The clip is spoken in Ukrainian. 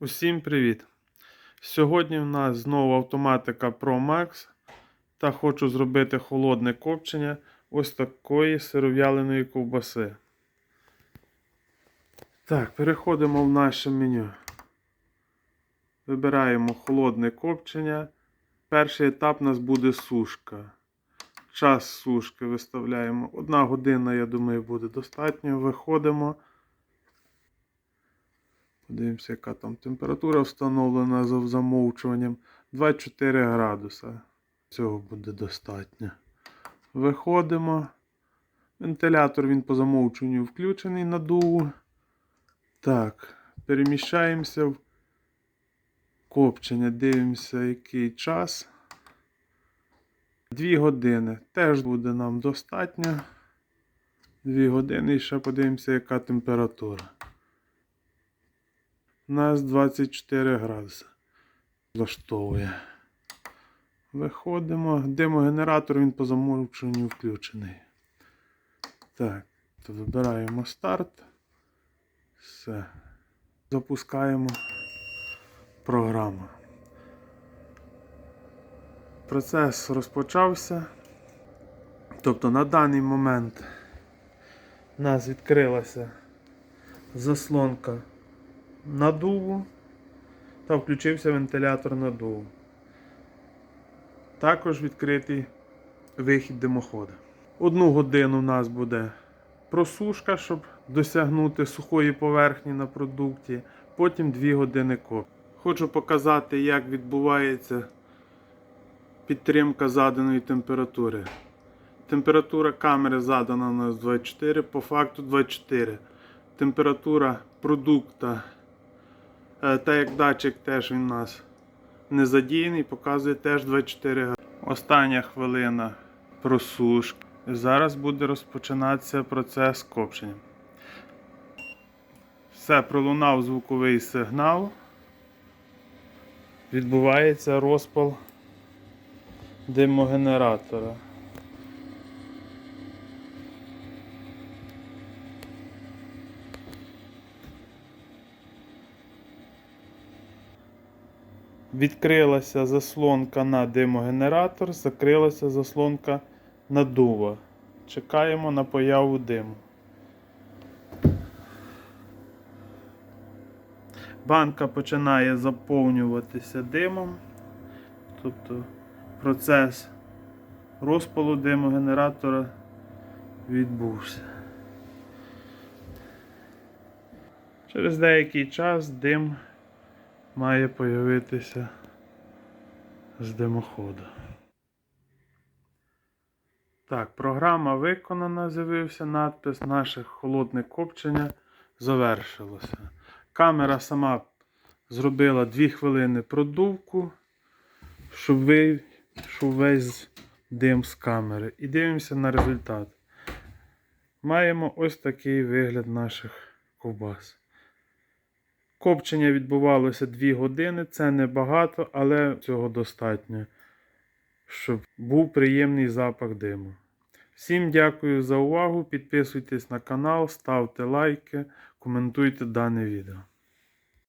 Усім привіт! Сьогодні в нас знову автоматика Pro Max та хочу зробити холодне копчення ось такої сиров'яленої ковбаси. Так, переходимо в наше меню. Вибираємо холодне копчення. Перший етап у нас буде сушка. Час сушки виставляємо. Одна година, я думаю, буде достатньо. Виходимо. Подивимося, яка там температура встановлена за замовчуванням. 24 градуса. Цього буде достатньо. Виходимо. Вентилятор він по замовчуванню включений на дуву. Так, переміщаємося в копчення. Дивимося, який час. Дві години. Теж буде нам достатньо. Дві години і ще подивимося, яка температура. Нас 24 градуси. Влаштовує. Виходимо. Димогенератор він по замовчуванню включений. Так, то вибираємо старт. Все. Запускаємо програму. Процес розпочався. Тобто на даний момент у нас відкрилася заслонка надуву та включився вентилятор надуву. Також відкритий вихід димохода. Одну годину у нас буде просушка, щоб досягнути сухої поверхні на продукті. Потім 2 години коп. Хочу показати, як відбувається підтримка заданої температури. Температура камери задана у нас 24, по факту 24. Температура продукта, та як датчик теж він у нас не задіяний, показує теж 24 градуси. Остання хвилина просушки. Зараз буде розпочинатися процес копчення. Все, пролунав звуковий сигнал. Відбувається розпал димогенератора. Відкрилася заслонка на димогенератор, закрилася заслонка на дува. Чекаємо на появу диму. Банка починає заповнюватися димом. Тобто процес розпалу димогенератора відбувся. Через деякий час дим має появитися з димоходу. Так, програма виконана, з'явився надпис наше холодне копчення завершилося. Камера сама зробила 2 хвилини продувку, щоб вийшов весь дим з камери. І дивимося на результат. Маємо ось такий вигляд наших ковбас. Копчення відбувалося 2 години, це небагато, але цього достатньо, щоб був приємний запах диму. Всім дякую за увагу. Підписуйтесь на канал, ставте лайки, коментуйте дане відео.